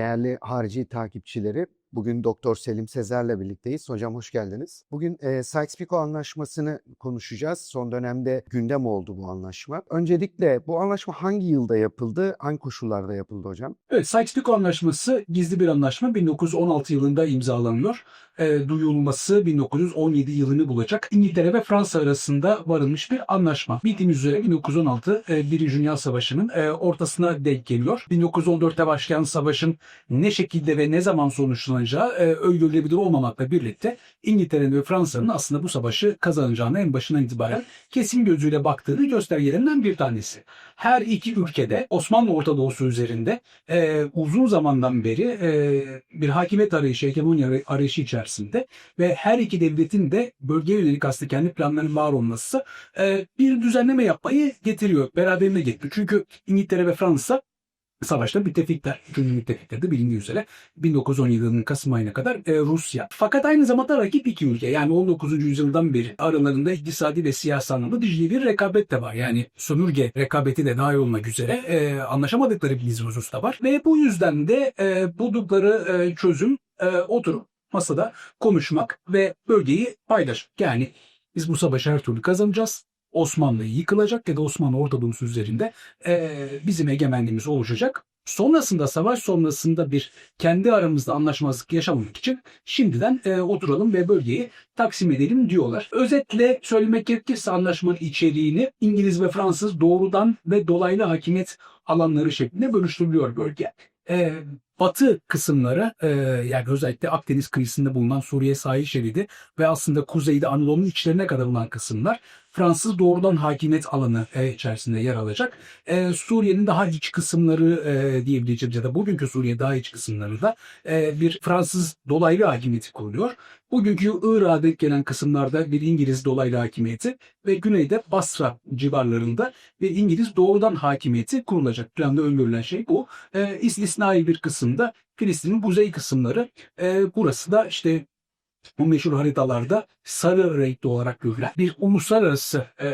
değerli harici takipçileri. Bugün Doktor Selim Sezer'le birlikteyiz. Hocam hoş geldiniz. Bugün e, Sykes-Picot anlaşmasını konuşacağız. Son dönemde gündem oldu bu anlaşma. Öncelikle bu anlaşma hangi yılda yapıldı, hangi koşullarda yapıldı hocam? Evet, Sykes-Picot Anlaşması gizli bir anlaşma 1916 yılında imzalanıyor. E, duyulması 1917 yılını bulacak. İngiltere ve Fransa arasında varılmış bir anlaşma. Bildiğimiz üzere 1916 e, Birinci Dünya Savaşı'nın e, ortasına denk geliyor. 1914'te başlayan savaşın ne şekilde ve ne zaman sonuçlanacağı e, öngörülebilir olmamakla birlikte İngiltere'nin ve Fransa'nın aslında bu savaşı kazanacağını en başından itibaren kesin gözüyle baktığı göstergelerinden bir tanesi. Her iki ülkede Osmanlı Orta Doğusu üzerinde e, uzun zamandan beri e, bir hakimiyet arayışı, hegemonya arayışı içerisinde ve her iki devletin de bölgeye yönelik aslında kendi planlarının var olması e, bir düzenleme yapmayı getiriyor. Beraberinde getiriyor. Çünkü İngiltere ve Fransa savaşta müttefikler. Üçüncü müttefikler de bilindiği üzere 1917 yılının Kasım ayına kadar e, Rusya. Fakat aynı zamanda rakip iki ülke. Yani 19. yüzyıldan beri aralarında iktisadi ve siyasi anlamda ciddi bir rekabet de var. Yani sömürge rekabeti de dahil olmak üzere e, anlaşamadıkları bir husus da var. Ve bu yüzden de e, buldukları e, çözüm e, oturup masada konuşmak ve bölgeyi paylaşmak. Yani biz bu savaşı her türlü kazanacağız. Osmanlı yıkılacak ya da Osmanlı Orta Doğusu üzerinde e, bizim egemenliğimiz oluşacak. Sonrasında savaş sonrasında bir kendi aramızda anlaşmazlık yaşamamak için şimdiden e, oturalım ve bölgeyi taksim edelim diyorlar. Özetle söylemek gerekirse anlaşmanın içeriğini İngiliz ve Fransız doğrudan ve dolaylı hakimiyet alanları şeklinde bölüştürülüyor bölge. E, batı kısımları e, yani özellikle Akdeniz kıyısında bulunan Suriye sahil şeridi ve aslında kuzeyde Anadolu'nun içlerine kadar bulunan kısımlar Fransız doğrudan hakimiyet alanı e, içerisinde yer alacak. E, Suriye'nin daha iç kısımları e, diyebileceğimiz ya da bugünkü Suriye daha iç kısımları da e, bir Fransız dolaylı hakimiyeti kuruluyor. Bugünkü Irak'a denk gelen kısımlarda bir İngiliz dolaylı hakimiyeti ve güneyde Basra civarlarında bir İngiliz doğrudan hakimiyeti kurulacak. Planda öngörülen şey bu. E, istisnai bir kısımda Filistin'in kuzey kısımları. E, burası da işte bu meşhur haritalarda sarı renkli olarak görülen bir uluslararası e,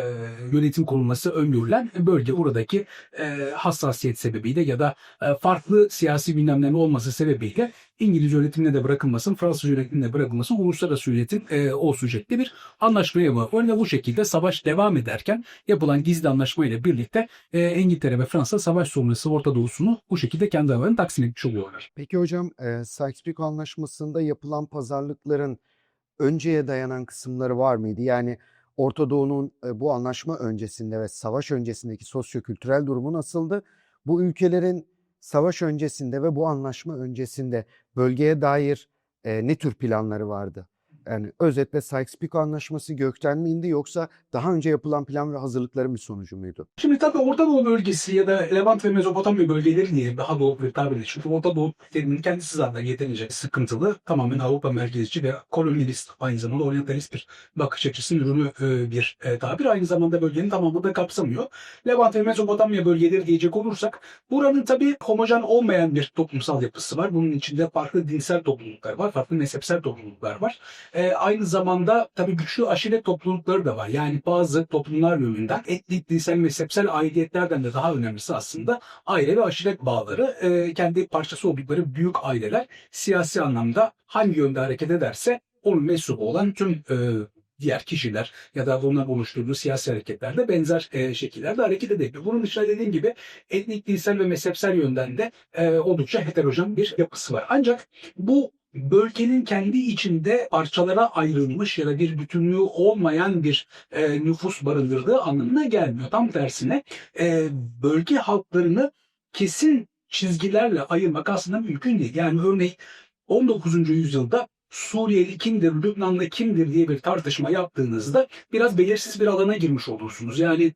yönetim kurulması öngörülen bölge oradaki e, hassasiyet sebebiyle ya da e, farklı siyasi gündemlerin olması sebebiyle İngiliz yönetimine de bırakılmasın, Fransız yönetimine bırakılmasın, uluslararası yönetim e, olsun şeklinde bir anlaşmaya var. Ve bu şekilde savaş devam ederken yapılan gizli anlaşma ile birlikte e, İngiltere ve Fransa savaş sonrası Orta Doğu'sunu bu şekilde kendi aralarını taksim etmiş oluyorlar. Peki hocam e, Sykes-Picot anlaşmasında yapılan pazarlıkların önceye dayanan kısımları var mıydı? Yani Orta Doğu'nun e, bu anlaşma öncesinde ve savaş öncesindeki sosyo-kültürel durumu nasıldı? Bu ülkelerin savaş öncesinde ve bu anlaşma öncesinde bölgeye dair e, ne tür planları vardı? Yani özetle Sykes-Picot anlaşması gökten mi indi yoksa daha önce yapılan plan ve hazırlıkların bir sonucu muydu? Şimdi tabii Orta Doğu bölgesi ya da Levant ve Mezopotamya bölgeleri diye daha doğu bir tabir. Çünkü Orta Doğu teriminin kendisi zaten yeterince sıkıntılı. Tamamen Avrupa merkezci ve kolonyalist aynı zamanda oryantalist bir bakış açısının ürünü e, bir e, tabir. Aynı zamanda bölgenin tamamını da kapsamıyor. Levant ve Mezopotamya bölgeleri diyecek olursak buranın tabii homojen olmayan bir toplumsal yapısı var. Bunun içinde farklı dinsel topluluklar var, farklı mezhepsel topluluklar var. E, aynı zamanda tabii güçlü aşiret toplulukları da var. Yani bazı toplumlar yönünden etnik, dinsel, mezhepsel aidiyetlerden de daha önemlisi aslında aile ve aşiret bağları. E, kendi parçası oldukları büyük aileler siyasi anlamda hangi yönde hareket ederse onun mensubu olan tüm e, diğer kişiler ya da bunların oluşturduğu siyasi hareketlerde benzer e, şekillerde hareket edebiliyor. Bunun dışında dediğim gibi etnik, dinsel ve mezhepsel yönden de e, oldukça heterojen bir yapısı var. Ancak bu bölgenin kendi içinde parçalara ayrılmış ya da bir bütünlüğü olmayan bir e, nüfus barındırdığı anlamına gelmiyor. Tam tersine e, bölge halklarını kesin çizgilerle ayırmak aslında mümkün değil. Yani örneğin 19. yüzyılda Suriyeli kimdir, Lübnanlı kimdir diye bir tartışma yaptığınızda biraz belirsiz bir alana girmiş olursunuz. Yani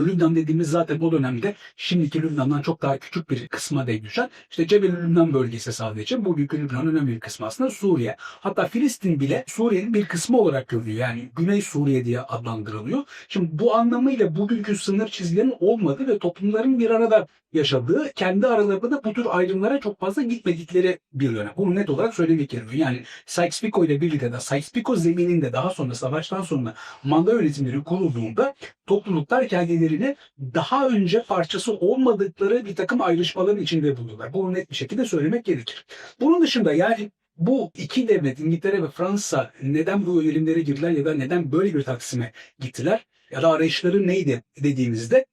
Lübnan dediğimiz zaten o dönemde şimdiki Lübnan'dan çok daha küçük bir kısma denk düşen işte Cebel Lübnan bölgesi sadece. Bugünkü Lübnan'ın önemli bir kısmı aslında Suriye. Hatta Filistin bile Suriye'nin bir kısmı olarak görülüyor. Yani Güney Suriye diye adlandırılıyor. Şimdi bu anlamıyla bugünkü sınır çizgilerinin olmadığı ve toplumların bir arada yaşadığı, kendi aralarında da bu tür ayrımlara çok fazla gitmedikleri bir dönem. Bunu net olarak söylemek gerekiyor. Yani Sykes-Picot ile birlikte de Sykes-Picot zemininde daha sonra savaştan sonra manda yönetimleri kurulduğunda topluluklar kendileri ülkelerini daha önce parçası olmadıkları bir takım ayrışmaların içinde bulundular. Bunu net bir şekilde söylemek gerekir. Bunun dışında yani bu iki devlet İngiltere ve Fransa neden bu yönelimlere girdiler ya da neden böyle bir taksime gittiler ya da arayışları neydi dediğimizde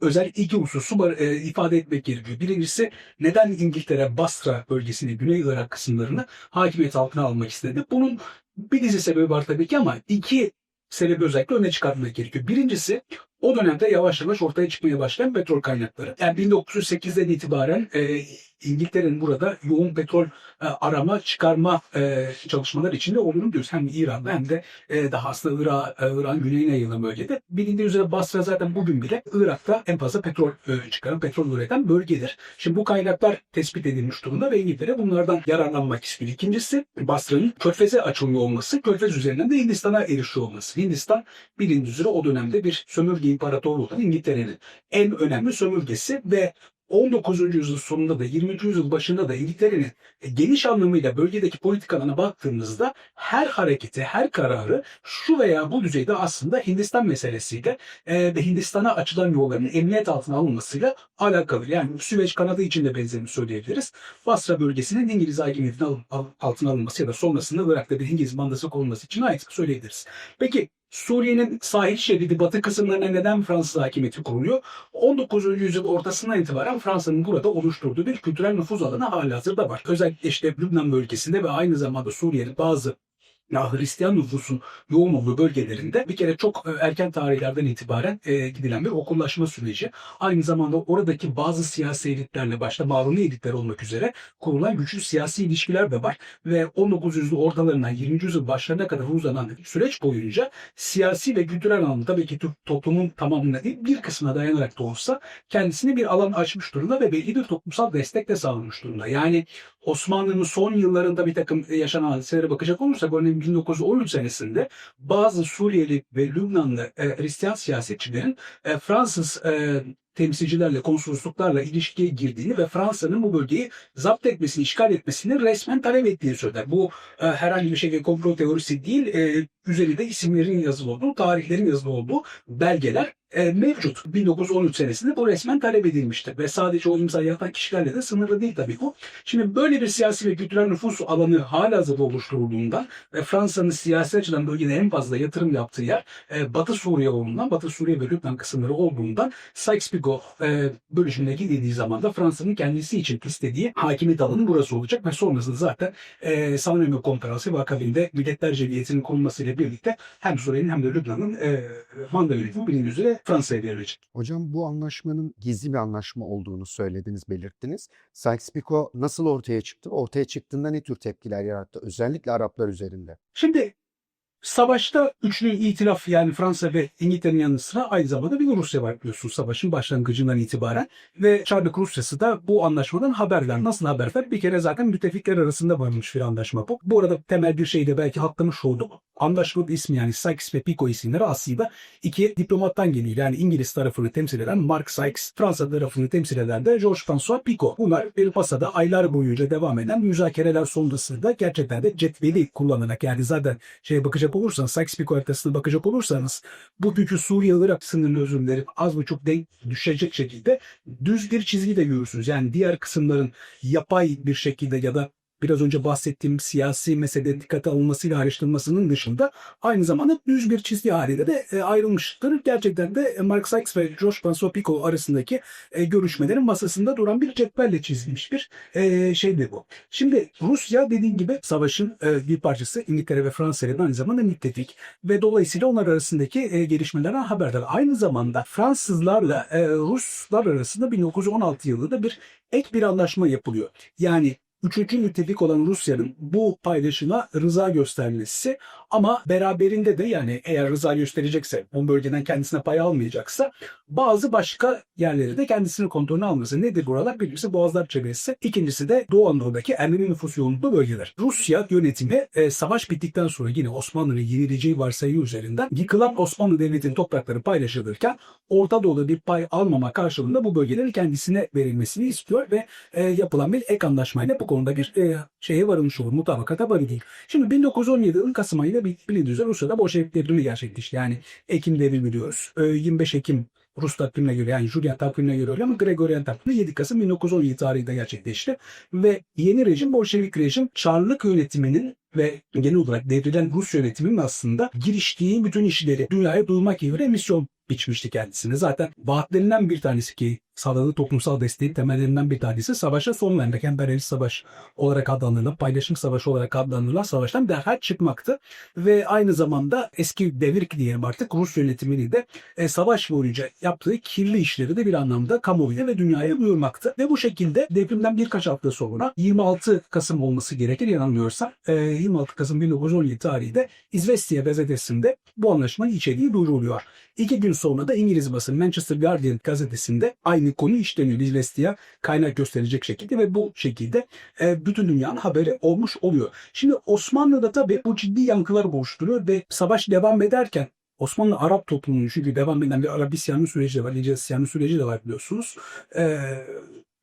özel iki hususu e, ifade etmek gerekiyor. Birincisi neden İngiltere Basra bölgesini, Güney Irak kısımlarını hakimiyet altına almak istedi? Bunun bir dizi sebebi var tabii ki ama iki sebebi özellikle öne çıkartmak gerekiyor. Birincisi o dönemde yavaş yavaş ortaya çıkmaya başlayan petrol kaynakları. Yani 1908'den itibaren e, İngiltere'nin burada yoğun petrol e, arama, çıkarma e, çalışmaları içinde olduğunu diyoruz. Hem İran'da hem de e, daha aslında Irak, e, İran güneyine yayılan bölgede. Bilindiği üzere Basra zaten bugün bile Irak'ta en fazla petrol e, çıkaran, petrol üreten bölgedir. Şimdi bu kaynaklar tespit edilmiş durumda ve İngiltere bunlardan yararlanmak istiyor. İkincisi Basra'nın Körfez'e açılıyor olması, Körfez üzerinden de Hindistan'a erişiyor olması. Hindistan bilindiği üzere o dönemde bir sömürge imparatorluğu olan İngiltere'nin en önemli sömürgesi ve 19. yüzyıl sonunda da 20. yüzyıl başında da İngiltere'nin e, geniş anlamıyla bölgedeki politikalarına baktığımızda her hareketi, her kararı şu veya bu düzeyde aslında Hindistan meselesiyle e, ve Hindistan'a açılan yolların emniyet altına alınmasıyla alakalı. Yani Süveyş kanadı için de benzerini söyleyebiliriz. Basra bölgesinin İngiliz al- altına alınması ya da sonrasında Irak'ta bir İngiliz mandası konulması için ait söyleyebiliriz. Peki Suriye'nin sahil şeridi batı kısımlarına neden Fransız hakimiyeti kuruluyor? 19. yüzyıl ortasından itibaren Fransa'nın burada oluşturduğu bir kültürel nüfuz alanı halihazırda var. Özellikle işte Lübnan bölgesinde ve aynı zamanda Suriye'nin bazı ya Hristiyan nüfusun yoğun olduğu bölgelerinde bir kere çok e, erken tarihlerden itibaren e, gidilen bir okullaşma süreci. Aynı zamanda oradaki bazı siyasi elitlerle başta Maruni elitler olmak üzere kurulan güçlü siyasi ilişkiler de var. Ve 19. yüzyıl ortalarından 20. yüzyıl başlarına kadar uzanan süreç boyunca siyasi ve kültürel anlamda tabii ki Türk toplumun tamamına değil bir kısmına dayanarak da olsa kendisine bir alan açmış durumda ve belli bir toplumsal destek de sağlamış durumda. Yani Osmanlı'nın son yıllarında bir takım yaşanan hadiselere bakacak olursak örneğin 1913 senesinde bazı Suriyeli ve Lübnanlı e, Hristiyan siyasetçilerin e, Fransız e, temsilcilerle, konsolosluklarla ilişkiye girdiğini ve Fransa'nın bu bölgeyi zapt etmesini, işgal etmesini resmen talep ettiğini söyler. Bu e, herhangi bir şekilde komplo teorisi değil, e, üzerinde isimlerin yazılı olduğu, tarihlerin yazılı olduğu belgeler e, mevcut. 1913 senesinde bu resmen talep edilmiştir. Ve sadece o imzayı atan kişilerle de sınırlı değil tabii bu. Şimdi böyle bir siyasi ve kültürel nüfus alanı halihazırda oluşturulduğundan ve Fransa'nın siyasi açıdan bölgede en fazla yatırım yaptığı yer e, Batı Suriye olduğundan, Batı Suriye ve Lübnan kısımları olduğundan Sykes-Picot e, bölüşümüne gidildiği zaman da Fransa'nın kendisi için istediği hakimiyet alanı burası olacak ve sonrasında zaten e, San Remo Konferansı ve akabinde Milletler Cemiyeti'nin kurulmasıyla birlikte hem Suriye'nin hem de Lübnan'ın e, manda yönetimi bilindiği üzere Fransa'ya verilecek. Hocam bu anlaşmanın gizli bir anlaşma olduğunu söylediniz, belirttiniz. Sykes-Picot nasıl ortaya çıktı? Ortaya çıktığında ne tür tepkiler yarattı? Özellikle Araplar üzerinde. Şimdi savaşta üçlü itilaf yani Fransa ve İngiltere'nin yanı sıra aynı zamanda bir Rusya var biliyorsunuz savaşın başlangıcından itibaren. Ve Çarlık Rusyası da bu anlaşmadan haberdar. Nasıl haberdar? Bir kere zaten müttefikler arasında varmış bir anlaşma bu. Bu arada temel bir şey de belki hatırlamış olduk. Anlaşmanın ismi yani Sykes ve Picot isimleri aslında iki diplomattan geliyor. Yani İngiliz tarafını temsil eden Mark Sykes, Fransa tarafını temsil eden de George François Picot. Bunlar bir masada aylar boyunca devam eden müzakereler sonrasında gerçekten de cetveli kullanarak yani zaten şeye bakacak olursanız Sykes-Picot haritasına bakacak olursanız bugünkü Suriye-Irak sınırını özür dilerim az buçuk denk düşecek şekilde düz bir çizgi de görürsünüz. Yani diğer kısımların yapay bir şekilde ya da biraz önce bahsettiğim siyasi meselede dikkate alınmasıyla ayrıştırılmasının dışında aynı zamanda düz bir çizgi halinde de e, ayrılmıştır. Gerçekten de e, Mark Sykes ve François Picot arasındaki e, görüşmelerin masasında duran bir cetvelle çizilmiş bir şeydi bu. Şimdi Rusya dediğim gibi savaşın bir parçası İngiltere ve Fransa ile aynı zamanda müttefik ve dolayısıyla onlar arasındaki gelişmelerden haberdar. Aynı zamanda Fransızlarla Ruslar arasında 1916 yılında bir ek bir anlaşma yapılıyor. Yani Üçüncü müttefik olan Rusya'nın bu paylaşıma rıza göstermesi ama beraberinde de yani eğer rıza gösterecekse, o bölgeden kendisine pay almayacaksa bazı başka yerleri de kendisinin kontrolüne alması. Nedir buralar? Birincisi Boğazlar çevresi, ikincisi de Doğu Anadolu'daki Ermeni nüfus yoğunluğu bölgeler. Rusya yönetimi e, savaş bittikten sonra yine Osmanlı'nın yenileceği varsayı üzerinden yıkılan Osmanlı Devleti'nin toprakları paylaşılırken Orta Doğu'da bir pay almama karşılığında bu bölgelerin kendisine verilmesini istiyor ve e, yapılan bir ek anlaşmayla bu konuda bir e, şeye varılmış olur, mutabakata varılıyor. Şimdi 1917 yılın Kasım ayında bilindiği üzere Rusya'da Bolşevik devrimi gerçekleşti. Yani Ekim devrimi diyoruz. E, 25 Ekim Rus takvimine göre yani Julian takvimine göre öyle ama Gregorian takviminde 7 Kasım 1917 tarihinde gerçekleşti. Ve yeni rejim Bolşevik rejim Çarlık yönetiminin ve genel olarak devrilen Rus yönetiminin aslında giriştiği bütün işleri dünyaya duyurmak gibi bir misyon biçmişti kendisine. Zaten vaatlerinden bir tanesi ki sağladığı toplumsal desteğin temellerinden bir tanesi savaşa son vermek. Emperyalist savaş olarak adlandırılan, paylaşım savaşı olarak adlandırılan savaştan derhal çıkmaktı. Ve aynı zamanda eski devir diyelim artık Rus yönetimini de e, savaş boyunca yaptığı kirli işleri de bir anlamda kamuoyuna ve dünyaya duyurmaktı. Ve bu şekilde devrimden birkaç hafta sonra 26 Kasım olması gerekir yanılmıyorsam e, 26 Kasım 1917 tarihinde İzvestiya gazetesinde bu anlaşmanın içeriği duyuruluyor. İki gün sonra da İngiliz basın Manchester Guardian gazetesinde aynı konu işleniyor. İzvestiya kaynak gösterecek şekilde ve bu şekilde e, bütün dünyanın haberi olmuş oluyor. Şimdi Osmanlı'da tabii bu ciddi yankılar oluşturuyor ve savaş devam ederken Osmanlı Arap toplumunun çünkü devam eden bir Arap isyanı süreci de var, isyanı süreci de var biliyorsunuz. Ee,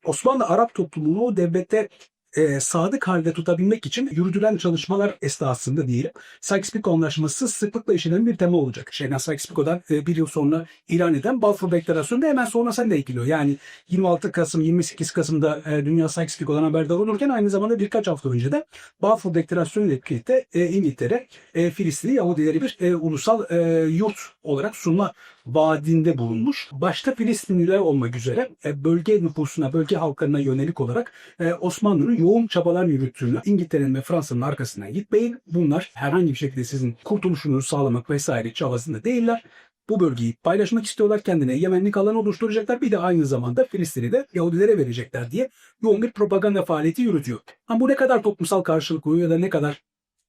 Osmanlı Arap toplumunu devlete e, sadık halde tutabilmek için yürütülen çalışmalar esnasında diyelim. Sykes-Picot Anlaşması sıklıkla işlenen bir tema olacak. Şeyden Sykes-Picot'dan e, bir yıl sonra ilan eden Balfour Deklarasyonu da hemen sonrasında da ekliyor. Yani 26 Kasım 28 Kasım'da e, dünya Sykes-Picot'dan haberdar olurken aynı zamanda birkaç hafta önce de Balfour Deklarasyonu ile birlikte e, İngiltere e, Filistin'i Yahudileri bir e, ulusal e, yurt olarak sunma vaadinde bulunmuş. Başta Filistinliler olmak üzere e, bölge nüfusuna, bölge halklarına yönelik olarak e, Osmanlı'nın yoğun çabalar yürüttüğünü, İngiltere'nin ve Fransa'nın arkasından gitmeyin. Bunlar herhangi bir şekilde sizin kurtuluşunuzu sağlamak vesaire çabasında değiller. Bu bölgeyi paylaşmak istiyorlar. Kendine yemenlik alanı oluşturacaklar. Bir de aynı zamanda Filistin'i de Yahudilere verecekler diye yoğun bir propaganda faaliyeti yürütüyor. Ama bu ne kadar toplumsal karşılık buluyor ya da ne kadar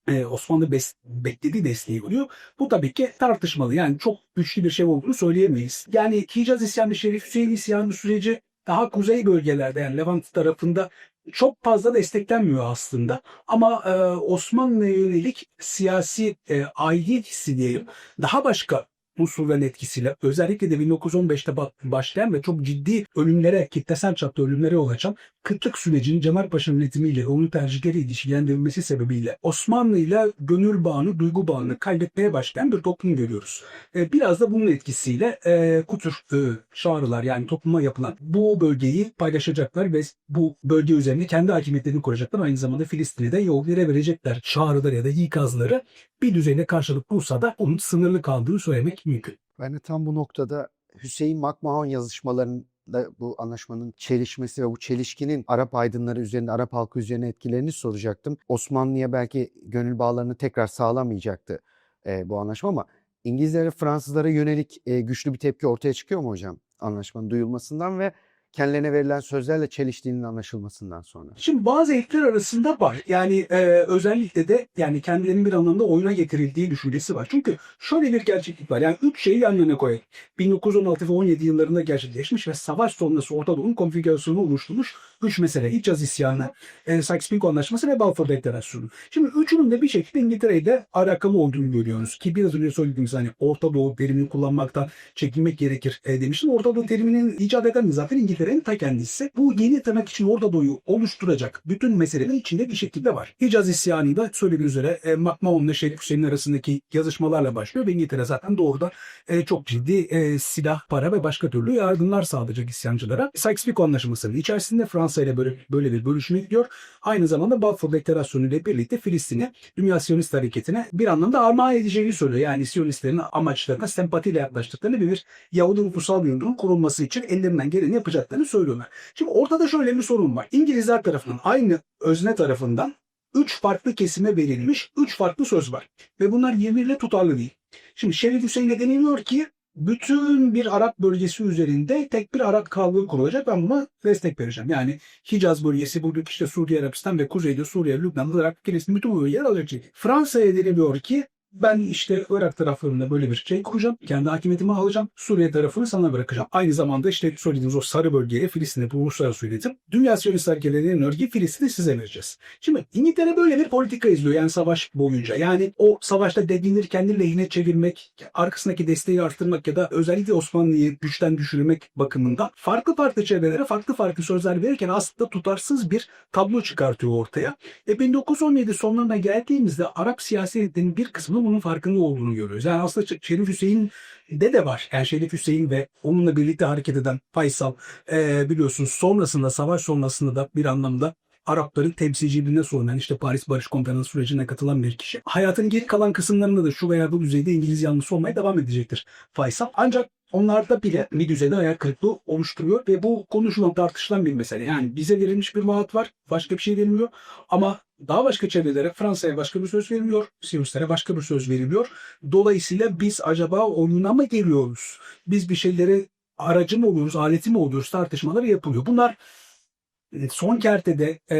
e, Osmanlı bes- beklediği desteği oluyor. Bu tabii ki tartışmalı. Yani çok güçlü bir şey olduğunu söyleyemeyiz. Yani Hicaz isyanı, Şerif Hüseyin isyanı süreci daha kuzey bölgelerde yani Levant tarafında çok fazla desteklenmiyor aslında. Ama e, Osmanlı'ya yönelik siyasi e, aidiyet hissi diyelim daha başka unsurların etkisiyle özellikle de 1915'te ba- başlayan ve çok ciddi ölümlere, kitlesel çapta ölümlere yol açan kıtlık sürecinin Cemal Paşa'nın yönetimiyle onun tercihleri ilişkilendirilmesi sebebiyle Osmanlı ile gönül bağını, duygu bağını kaybetmeye başlayan bir toplum görüyoruz. E, biraz da bunun etkisiyle e, bu tür e, çağrılar yani topluma yapılan bu bölgeyi paylaşacaklar ve bu bölge üzerinde kendi hakimiyetlerini kuracaklar. Aynı zamanda Filistin'i de Yahudilere verecekler çağrıları ya da ikazları bir düzeyde karşılık bulsa da onun sınırlı kaldığını söylemek mümkün. De tam bu noktada Hüseyin McMahon yazışmalarında bu anlaşmanın çelişmesi ve bu çelişkinin Arap aydınları üzerinde, Arap halkı üzerine etkilerini soracaktım. Osmanlı'ya belki gönül bağlarını tekrar sağlamayacaktı e, bu anlaşma ama İngilizlere, Fransızlara yönelik e, güçlü bir tepki ortaya çıkıyor mu hocam? Anlaşmanın duyulmasından ve kendilerine verilen sözlerle çeliştiğinin anlaşılmasından sonra. Şimdi bazı ekler arasında var. Yani e, özellikle de yani kendilerinin bir anlamda oyuna getirildiği düşüncesi var. Çünkü şöyle bir gerçeklik var. Yani üç şeyi yan yana koyalım. 1916 ve 17 yıllarında gerçekleşmiş ve savaş sonrası Orta Doğu'nun konfigürasyonu oluşturmuş üç mesele. Hicaz isyanı, e, Sykes-Picot Anlaşması ve Balfour Deklarasyonu. Şimdi üçünün de bir şekilde İngiltere ile alakalı olduğunu görüyoruz. Ki biraz önce söylediğimiz hani Orta Doğu terimini kullanmaktan çekinmek gerekir e, demiştim. Orta Doğu teriminin icat eden de zaten İngiltere'nin ta kendisi. Bu yeni tırnak için Orta Doğu'yu oluşturacak bütün meselenin içinde bir şekilde var. Hicaz isyanı da söylediğim üzere e, McMahon ile Şerif Hüseyin arasındaki yazışmalarla başlıyor ve İngiltere zaten doğrudan e, çok ciddi e, silah, para ve başka türlü yardımlar sağlayacak isyancılara. Sykes-Picot Anlaşması'nın içerisinde Fransa ile böyle, böyle bir bölüşme gidiyor. Aynı zamanda Balfour Deklarasyonu ile birlikte Filistin'e Dünya Siyonist Hareketi'ne bir anlamda armağan edeceğini söylüyor. Yani Siyonistlerin amaçlarına sempatiyle yaklaştıklarını bir Yahudi nüfusal yurdunun kurulması için ellerinden geleni yapacaklarını söylüyorlar. Şimdi ortada şöyle bir sorun var. İngilizler tarafından aynı özne tarafından üç farklı kesime verilmiş üç farklı söz var. Ve bunlar birbiriyle tutarlı değil. Şimdi Şerif Hüseyin'e deniliyor ki bütün bir Arap bölgesi üzerinde tek bir Arap kallığı kurulacak. Ben buna destek vereceğim. Yani Hicaz bölgesi, bugün işte Suriye, Arabistan ve Kuzeyde Suriye, Lübnan, Irak, Filistin bütün bu bölgeler alacak. Fransa'ya deniliyor ki ben işte Irak taraflarında böyle bir şey kuracağım. Kendi hakimiyetimi alacağım. Suriye tarafını sana bırakacağım. Aynı zamanda işte söylediğiniz o sarı bölgeye Filistin'e bu uluslararası yönetim. Dünya Siyonist hareketlerinin örgü Filistin'i size vereceğiz. Şimdi İngiltere böyle bir politika izliyor yani savaş boyunca. Yani o savaşta dediğinleri kendi lehine çevirmek, arkasındaki desteği arttırmak ya da özellikle Osmanlı'yı güçten düşürmek bakımından farklı farklı çevrelere farklı farklı sözler verirken aslında tutarsız bir tablo çıkartıyor ortaya. E 1917 sonlarına geldiğimizde Arap siyasetinin bir kısmının bunun farkında olduğunu görüyoruz. Yani aslında Şerif Hüseyin de de var. Yani Şerif Hüseyin ve onunla birlikte hareket eden Faysal e, biliyorsunuz sonrasında savaş sonrasında da bir anlamda Arapların temsilciliğine sorulan işte Paris Barış Konferansı sürecine katılan bir kişi. Hayatın geri kalan kısımlarında da şu veya bu düzeyde İngiliz yanlısı olmaya devam edecektir Faysal. Ancak onlarda bile bir düzeyde hayal kırıklığı oluşturuyor ve bu konuşulan tartışılan bir mesele. Yani bize verilmiş bir vaat var. Başka bir şey verilmiyor. Ama daha başka çevrelere Fransa'ya başka bir söz veriliyor. Siyonistlere başka bir söz veriliyor. Dolayısıyla biz acaba oyuna mı geliyoruz? Biz bir şeylere aracı mı oluyoruz, aleti mi oluyoruz tartışmaları yapılıyor. Bunlar son kertede e,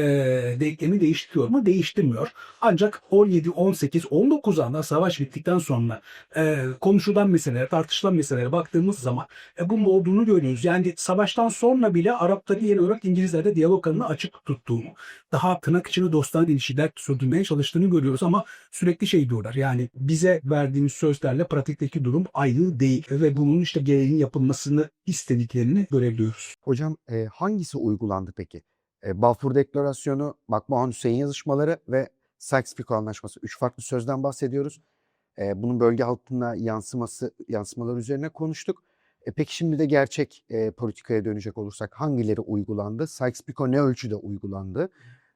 denklemi değiştiriyor mu? Değiştirmiyor. Ancak 17, 18, 19 anda savaş bittikten sonra e, konuşulan meseleler, tartışılan meselelere baktığımız zaman e, bunun olduğunu görüyoruz. Yani savaştan sonra bile Arapların yeni olarak İngilizlerle diyalog kanalını açık tuttuğunu, daha tırnak içinde dostane ilişkiler sürdürmeye çalıştığını görüyoruz ama sürekli şey diyorlar. Yani bize verdiğimiz sözlerle pratikteki durum aynı değil ve bunun işte gereğinin yapılmasını istediklerini görebiliyoruz. Hocam e, hangisi uygulandı peki? E, Balfour Deklarasyonu, Makbuhan Hüseyin yazışmaları ve Sykes-Picot Anlaşması. Üç farklı sözden bahsediyoruz. E, bunun bölge halkına yansıması, yansımalar üzerine konuştuk. E, peki şimdi de gerçek e, politikaya dönecek olursak hangileri uygulandı? Sykes-Picot ne ölçüde uygulandı?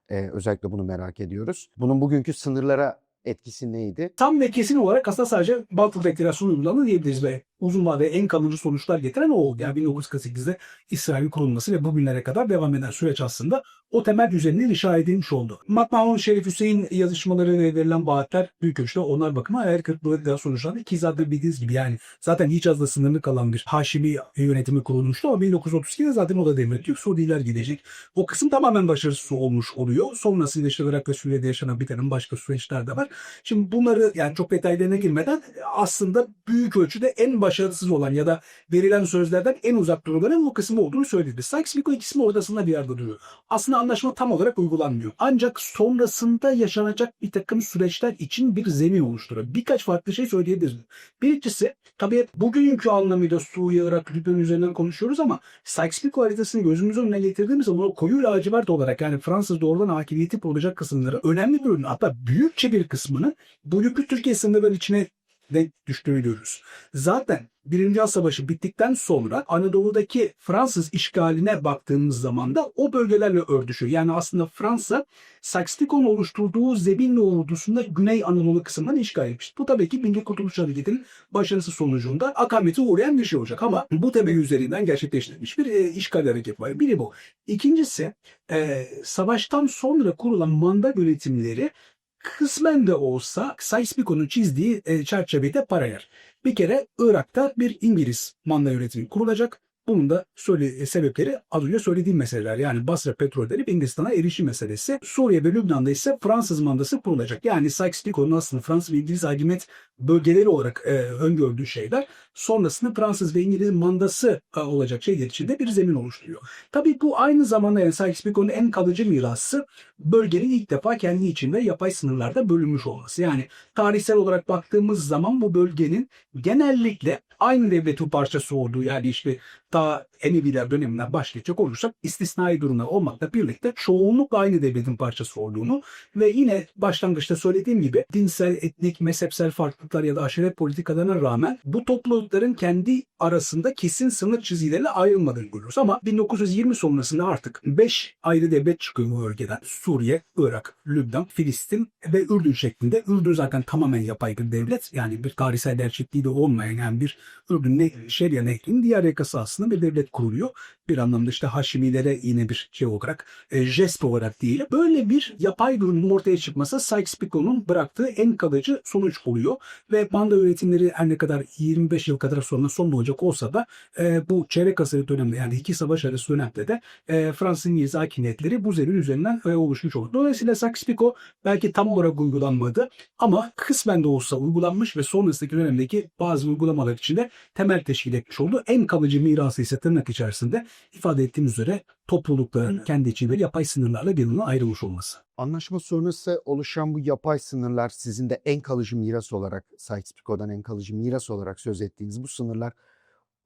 E, özellikle bunu merak ediyoruz. Bunun bugünkü sınırlara etkisi neydi? Tam ve kesin olarak aslında sadece Balfour Deklarasyonu uygulandı diyebiliriz ve uzun vadede en kalıcı sonuçlar getiren o oldu. Yani 1948'de İsrail'in kurulması ve bugünlere kadar devam eden süreç aslında o temel üzerinde inşa edilmiş oldu. Makmahon Şerif Hüseyin yazışmaları ve verilen vaatler büyük ölçüde onlar bakıma hayal kırıklığı da sonuçlandı. Ki zaten bildiğiniz gibi yani zaten Hicaz'da sınırlı kalan bir Haşimi yönetimi kurulmuştu ama 1932'de zaten o da devrediyor. Suudiler gidecek. O kısım tamamen başarısız olmuş oluyor. Sonrasında işte Irak ve Suriye'de yaşanan biten başka süreçler de var. Şimdi bunları yani çok detaylarına girmeden aslında büyük ölçüde en başarısız olan ya da verilen sözlerden en uzak durulanın bu kısmı olduğunu söyledi. Sykes-Picot ikisinin ortasında bir yerde duruyor. Aslında anlaşma tam olarak uygulanmıyor. Ancak sonrasında yaşanacak bir takım süreçler için bir zemin oluşturuyor. Birkaç farklı şey söyleyebiliriz. Birincisi tabii bugünkü anlamıyla Suriye, Irak, Lübnan üzerinden konuşuyoruz ama Sykes-Picot haritasını gözümüzün önüne getirdiğimiz zaman o koyu lacivert olarak yani Fransız doğrudan hakimiyeti olacak kısımları önemli bir ürün hatta büyükçe bir kısmını bugünkü Türkiye sınırları içine de düştüğünü görüyoruz. Zaten Birinci Dünya Savaşı bittikten sonra Anadolu'daki Fransız işgaline baktığımız zaman da o bölgelerle örtüşüyor. Yani aslında Fransa Sykes-Picot'un oluşturduğu Zebinli ordusunda Güney Anadolu kısmından işgal etmiş. Bu tabii ki Milli Kurtuluş Hareketi'nin başarısı sonucunda akamete uğrayan bir şey olacak. Ama bu temel üzerinden gerçekleştirilmiş bir e, işgal hareketi var. Biri bu. İkincisi e, savaştan sonra kurulan manda yönetimleri kısmen de olsa Sykes-Picot'un çizdiği e, çerçevede paralel. Bir kere Irak'ta bir İngiliz manda yönetimi kurulacak. Bunun da e, sebepleri az önce söylediğim meseleler. Yani Basra petrolleri Hindistan'a erişim meselesi. Suriye ve Lübnan'da ise Fransız mandası kurulacak. Yani Sykes-Picot'un aslında Fransız ve İngiliz hakimiyet bölgeleri olarak e, öngördüğü şeyler sonrasında Fransız ve İngiliz mandası e, olacak şeyler için de bir zemin oluşturuyor. Tabii bu aynı zamanda yani Sykes-Picot'un en kalıcı mirası bölgenin ilk defa kendi içinde yapay sınırlarda bölünmüş olması. Yani tarihsel olarak baktığımız zaman bu bölgenin genellikle aynı devletin parçası olduğu yani işte ta Emeviler döneminden başlayacak olursak istisnai durumlar olmakla birlikte çoğunlukla aynı devletin parçası olduğunu ve yine başlangıçta söylediğim gibi dinsel, etnik, mezhepsel farklılıklar ya da aşiret politikalarına rağmen bu toplulukların kendi arasında kesin sınır çizgileriyle ayrılmadığını görüyoruz. Ama 1920 sonrasında artık 5 ayrı devlet çıkıyor bu bölgeden. Suriye, Irak, Lübnan, Filistin ve Ürdün şeklinde. Ürdün zaten tamamen yapay bir devlet. Yani bir tarihsel gerçekliği de olmayan yani bir Ürdün ne, Şeria Nehri'nin diğer yakası aslında bir devlet kuruluyor. Bir anlamda işte Haşimilere yine bir şey olarak, e, jest olarak değil. Böyle bir yapay durumun ortaya çıkması Sykes-Picot'un bıraktığı en kalıcı sonuç oluyor. Ve manda yönetimleri her ne kadar 25 yıl kadar sonra son olacak olsa da e, bu çeyrek asır dönemde yani iki savaş arası dönemde de e, Fransız İngiliz hakimiyetleri bu zemin üzerinden e, oluşmuş oldu. Dolayısıyla Sykes-Picot belki tam olarak uygulanmadı ama kısmen de olsa uygulanmış ve sonrasındaki dönemdeki bazı uygulamalar içinde temel teşkil etmiş oldu. En kalıcı mirası ise tırnak içerisinde ifade ettiğim üzere toplulukların kendi içinde yapay sınırlarla birbirine ayrılmış olması. Anlaşma sonrası oluşan bu yapay sınırlar sizin de en kalıcı miras olarak Sykes-Picot'dan en kalıcı miras olarak söz ettiğiniz bu sınırlar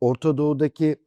Orta Doğu'daki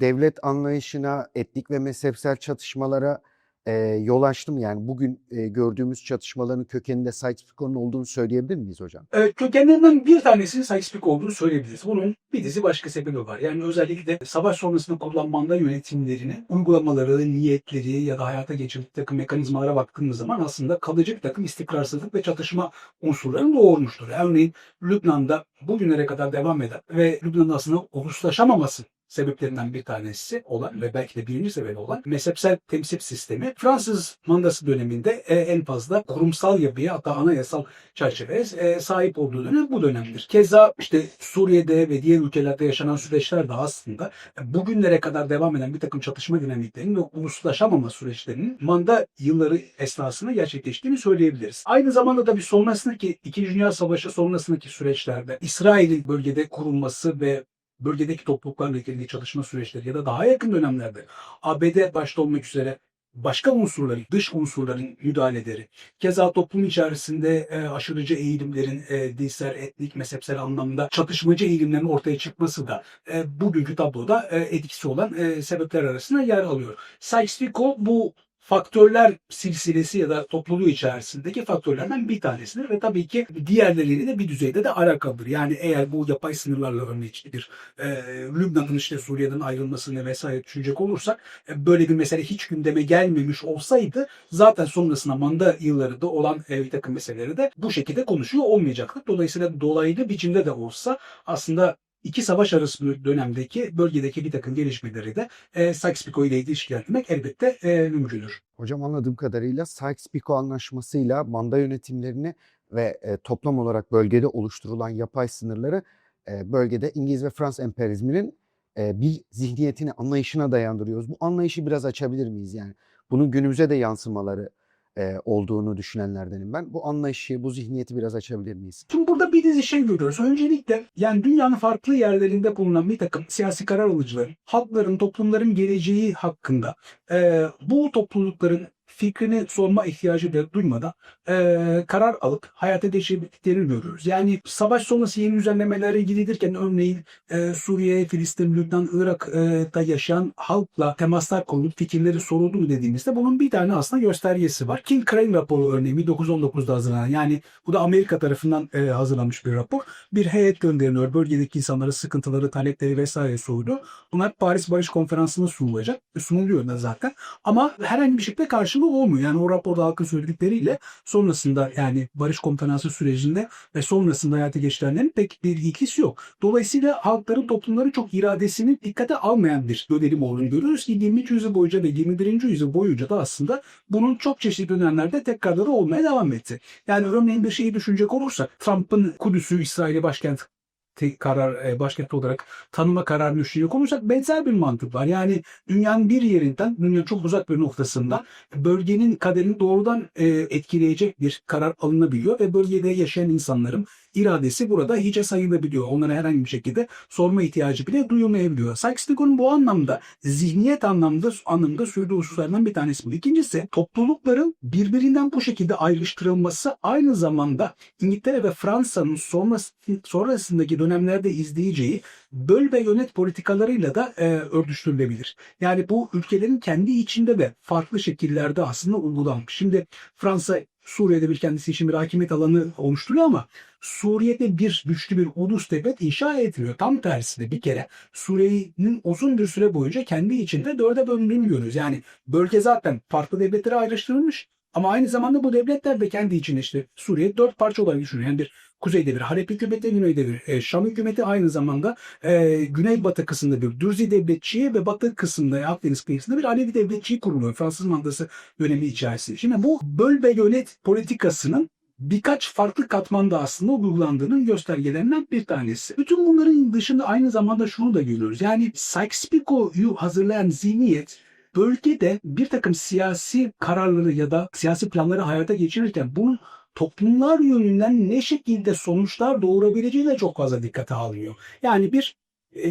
devlet anlayışına, etnik ve mezhepsel çatışmalara e, yol açtı mı? Yani bugün e, gördüğümüz çatışmaların kökeninde Sykes-Pico'nun olduğunu söyleyebilir miyiz hocam? Evet, kökenlerinden bir tanesinin Sykes-Picot olduğunu söyleyebiliriz. Bunun bir dizi başka sebebi var. Yani özellikle savaş sonrasında kullanılan manda yönetimlerini, uygulamaları, niyetleri ya da hayata geçirdiği takım mekanizmalara baktığımız zaman aslında kalıcı bir takım istikrarsızlık ve çatışma unsurlarını doğurmuştur. Örneğin Lübnan'da bugünlere kadar devam eden ve Lübnan'ın aslında uluslaşamaması sebeplerinden bir tanesi olan ve belki de birinci sebebi olan mezhepsel temsil sistemi Fransız mandası döneminde e, en fazla kurumsal yapıya hatta anayasal çerçeveye e, sahip olduğu dönem bu dönemdir. Keza işte Suriye'de ve diğer ülkelerde yaşanan süreçler de aslında e, bugünlere kadar devam eden bir takım çatışma dinamiklerinin ve uluslaşamama süreçlerinin manda yılları esnasında gerçekleştiğini söyleyebiliriz. Aynı zamanda da bir sonrasındaki İkinci Dünya Savaşı sonrasındaki süreçlerde İsrail'in bölgede kurulması ve bölgedeki topluluklarla ilgili çalışma süreçleri ya da daha yakın dönemlerde ABD başta olmak üzere başka unsurların, dış unsurların müdahaleleri, keza toplum içerisinde e, aşırıcı eğilimlerin e, dinsel, etnik, mezhepsel anlamda çatışmacı eğilimlerin ortaya çıkması da e, bugünkü tabloda e, etkisi olan e, sebepler arasında yer alıyor. Sykes-Picot bu faktörler silsilesi ya da topluluğu içerisindeki faktörlerden bir tanesidir ve tabii ki diğerleriyle de bir düzeyde de alakalıdır. Yani eğer bu yapay sınırlarla örneğin bir e, Lübnan'ın işte Suriye'den ayrılmasını vesaire düşünecek olursak e, böyle bir mesele hiç gündeme gelmemiş olsaydı zaten sonrasında manda yıllarında olan e, bir takım meseleleri de bu şekilde konuşuyor olmayacaktı. Dolayısıyla dolaylı biçimde de olsa aslında iki savaş arası dönemdeki bölgedeki bir takım gelişmeleri de e, Sykes-Picot ile ilişkilendirmek elbette e, mümkündür. Hocam anladığım kadarıyla Sykes-Picot anlaşmasıyla manda yönetimlerini ve e, toplam olarak bölgede oluşturulan yapay sınırları e, bölgede İngiliz ve Fransız emperyalizminin e, bir zihniyetini, anlayışına dayandırıyoruz. Bu anlayışı biraz açabilir miyiz? Yani bunun günümüze de yansımaları e, olduğunu düşünenlerdenim ben. Bu anlayışı, bu zihniyeti biraz açabilir miyiz? Şimdi burada bir dizi şey görüyoruz. Öncelikle yani dünyanın farklı yerlerinde bulunan bir takım siyasi karar alıcıların, halkların, toplumların geleceği hakkında e, bu toplulukların fikrini sorma ihtiyacı da duymadan e, karar alıp hayata geçirdiklerini görüyoruz. Yani savaş sonrası yeni düzenlemelere gidilirken örneğin e, Suriye, Filistin, Lübnan, Irak'ta yaşayan halkla temaslar kurulup fikirleri soruldu mu dediğimizde bunun bir tane aslında göstergesi var. King Crane raporu örneğin 1919'da hazırlanan yani bu da Amerika tarafından e, hazırlanmış bir rapor. Bir heyet gönderiliyor. Bölgedeki insanlara sıkıntıları, talepleri vesaire sordu. Bunlar Paris Barış Konferansı'nda sunulacak. Sunuluyor da zaten. Ama herhangi bir şekilde karşılığı olmuyor. Yani o raporda halkın söyledikleriyle sonrasında yani barış konferansı sürecinde ve sonrasında hayata geçirenlerin pek bir ilgisi yok. Dolayısıyla halkların, toplumların çok iradesini dikkate almayan bir dönelim olduğunu görüyoruz ki 20. yüzyıl boyunca ve 21. yüzyıl boyunca da aslında bunun çok çeşitli dönemlerde tekrarları olmaya devam etti. Yani örneğin bir şeyi düşünecek olursak Trump'ın Kudüs'ü İsrail'e başkent te- karar e, başkent olarak tanıma kararını düşünecek olursak benzer bir mantık var. Yani dünyanın bir yerinden, dünyanın çok uzak bir noktasından bölgenin kaderini doğrudan e, etkileyecek bir karar alınabiliyor ve bölgede yaşayan insanların iradesi burada hiçe sayılabiliyor. Onlara herhangi bir şekilde sorma ihtiyacı bile duyulmayabiliyor. Sykes-Picot'un bu anlamda zihniyet anlamda anlamda sürdüğü hususlardan bir tanesi bu. İkincisi toplulukların birbirinden bu şekilde ayrıştırılması aynı zamanda İngiltere ve Fransa'nın sonrası, sonrasındaki dönemlerde izleyeceği böl ve yönet politikalarıyla da e, örtüştürülebilir. Yani bu ülkelerin kendi içinde de farklı şekillerde aslında uygulanmış. Şimdi Fransa Suriye'de bir kendisi için bir hakimiyet alanı oluşturuyor ama Suriye'de bir güçlü bir ulus devlet inşa etmiyor. Tam tersine bir kere Suriye'nin uzun bir süre boyunca kendi içinde dörde bölündüğünü görüyoruz. Yani bölge zaten farklı devletlere ayrıştırılmış ama aynı zamanda bu devletler de kendi içinde işte Suriye dört parça olarak düşünüyor. Yani bir kuzeyde bir Halep hükümeti, güneyde bir e, Şam hükümeti aynı zamanda e, güneybatı kısmında bir Dürzi devletçiği ve batı kısmında Akdeniz kıyısında bir Alevi devletçiği kuruluyor Fransız mandası dönemi içerisinde. Şimdi bu böl ve yönet politikasının birkaç farklı katmanda aslında uygulandığının göstergelerinden bir tanesi. Bütün bunların dışında aynı zamanda şunu da görüyoruz. Yani Sykes-Picot'u hazırlayan zihniyet bölgede bir takım siyasi kararları ya da siyasi planları hayata geçirirken bunun toplumlar yönünden ne şekilde sonuçlar doğurabileceği de çok fazla dikkate alınıyor. Yani bir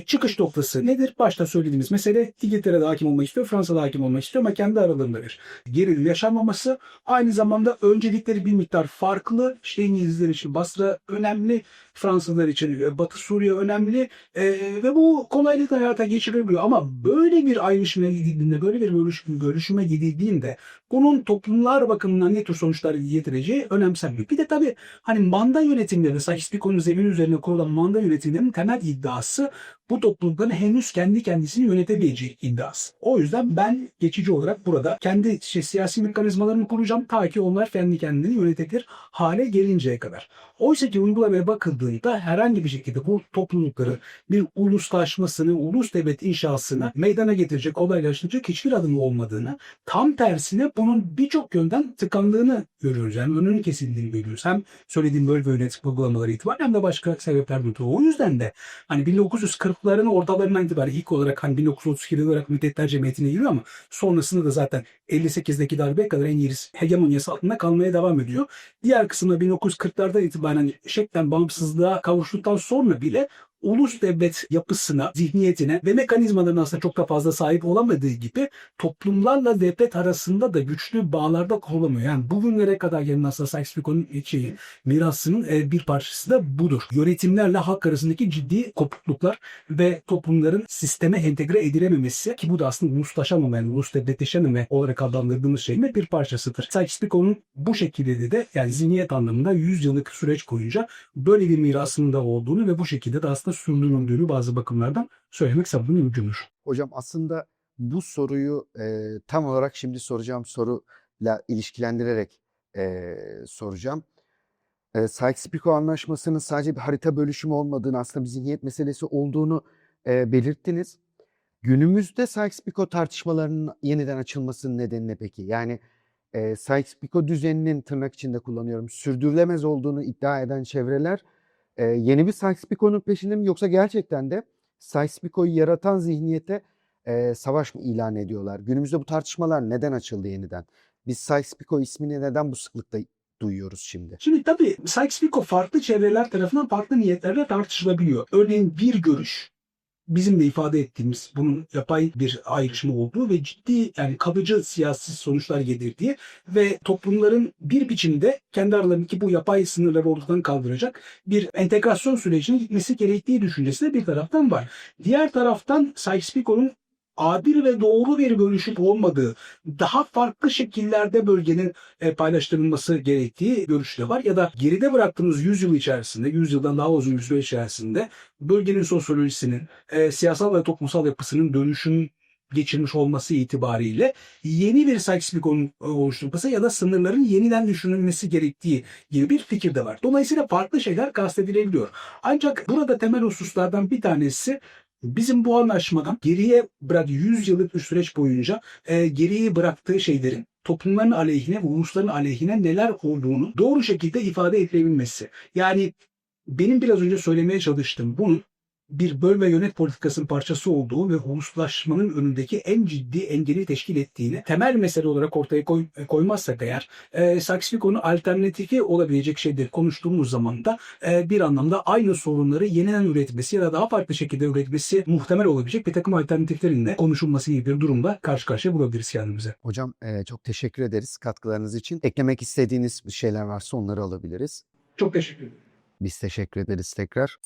çıkış noktası nedir? Başta söylediğimiz mesele İngiltere'de hakim olmak istiyor, Fransa'da hakim olmak istiyor ama kendi aralarında bir gerilim yaşanmaması. Aynı zamanda öncelikleri bir miktar farklı. İşte İngilizler için Basra önemli, Fransızlar için e, Batı Suriye önemli e, ve bu kolaylıkla hayata geçirebiliyor. Ama böyle bir ayrışmaya gidildiğinde, böyle bir bölüşüm, bölüşüme gidildiğinde bunun toplumlar bakımından ne tür sonuçlar getireceği önemsenmiyor. Bir de tabii hani manda yönetimleri, Sykes-Pico'nun zemin üzerine kurulan manda yönetimlerinin temel iddiası bu toplulukların henüz kendi kendisini yönetebileceği iddiası. O yüzden ben geçici olarak burada kendi şey, siyasi mekanizmalarını kuracağım ta ki onlar kendi kendini yönetebilir hale gelinceye kadar. Oysa ki uygulamaya bakıldığında herhangi bir şekilde bu toplulukları bir uluslaşmasını, ulus devlet inşasını meydana getirecek, olaylaştıracak hiçbir adım olmadığını, tam tersine bunun birçok yönden tıkandığını görüyoruz. Yani önünün kesildiğini görüyoruz. Hem söylediğim bölge yönetim uygulamaları itibariyle hem de başka sebepler ötürü. O yüzden de hani 1940'ların ortalarından itibaren ilk olarak hani 1932 olarak Müddetler Cemiyeti'ne giriyor ama sonrasında da zaten 58'deki darbeye kadar İngiliz hegemonyası altında kalmaya devam ediyor. Diğer kısımda 1940'lardan itibaren şeklen bağımsızlığa kavuştuktan sonra bile ulus devlet yapısına, zihniyetine ve mekanizmalarına aslında çok da fazla sahip olamadığı gibi toplumlarla devlet arasında da güçlü bağlarda kurulamıyor. Yani bugünlere kadar gelen aslında Sykes-Pico'nun şeyi, mirasının e, bir parçası da budur. Yönetimlerle halk arasındaki ciddi kopukluklar ve toplumların sisteme entegre edilememesi ki bu da aslında uluslaşamama yani ulus devletleşememe olarak adlandırdığımız şeyin bir parçasıdır. Sykes-Pico'nun bu şekilde de yani zihniyet anlamında 100 yıllık süreç boyunca böyle bir mirasının da olduğunu ve bu şekilde de aslında sürdürüldüğünü bazı bakımlardan söylemek sabırlı mümkündür. Hocam aslında bu soruyu e, tam olarak şimdi soracağım soruyla ilişkilendirerek e, soracağım. E, Sykes-Picot Anlaşması'nın sadece bir harita bölüşümü olmadığını, aslında bir zihniyet meselesi olduğunu e, belirttiniz. Günümüzde Sykes-Picot tartışmalarının yeniden açılmasının nedeni ne peki? Yani e, Sykes-Picot düzeninin tırnak içinde kullanıyorum, sürdürülemez olduğunu iddia eden çevreler e, yeni bir Sykes-Picot'un peşinde mi yoksa gerçekten de Sykes-Picot'u yaratan zihniyete e, savaş mı ilan ediyorlar? Günümüzde bu tartışmalar neden açıldı yeniden? Biz Sykes-Picot ismini neden bu sıklıkta duyuyoruz şimdi? Şimdi tabii Sykes-Picot farklı çevreler tarafından farklı niyetlerle tartışılabiliyor. Örneğin bir görüş bizim de ifade ettiğimiz bunun yapay bir ayrışma olduğu ve ciddi yani kalıcı siyasi sonuçlar getirdiği ve toplumların bir biçimde kendi aralarındaki bu yapay sınırları ortadan kaldıracak bir entegrasyon sürecinin gitmesi gerektiği düşüncesi de bir taraftan var. Diğer taraftan Sykes-Picot'un adil ve doğru bir bölüşüm olmadığı, daha farklı şekillerde bölgenin e, paylaştırılması gerektiği görüşü de var. Ya da geride bıraktığımız 100 yıl içerisinde, 100 yıldan daha uzun bir süre içerisinde bölgenin sosyolojisinin, e, siyasal ve toplumsal yapısının dönüşüm geçirmiş olması itibariyle yeni bir Sykes-Picot'un oluşturulması ya da sınırların yeniden düşünülmesi gerektiği gibi bir fikir de var. Dolayısıyla farklı şeyler kastedilebiliyor. Ancak burada temel hususlardan bir tanesi bizim bu anlaşmadan geriye bırak 100 yıllık bir süreç boyunca e, geriye bıraktığı şeylerin toplumların aleyhine ve ulusların aleyhine neler olduğunu doğru şekilde ifade edilebilmesi. Yani benim biraz önce söylemeye çalıştığım bunun bir böl ve yönet politikasının parçası olduğu ve uluslaşmanın önündeki en ciddi engeli teşkil ettiğini temel mesele olarak ortaya koy, koymazsak eğer e, Sykes-Picot'un alternatifi olabilecek şeyleri konuştuğumuz zaman da e, bir anlamda aynı sorunları yeniden üretmesi ya da daha farklı şekilde üretmesi muhtemel olabilecek bir takım alternatiflerin de konuşulması gibi bir durumla karşı karşıya bulabiliriz kendimize. Hocam e, çok teşekkür ederiz katkılarınız için. Eklemek istediğiniz bir şeyler varsa onları alabiliriz. Çok teşekkür ederim. Biz teşekkür ederiz tekrar.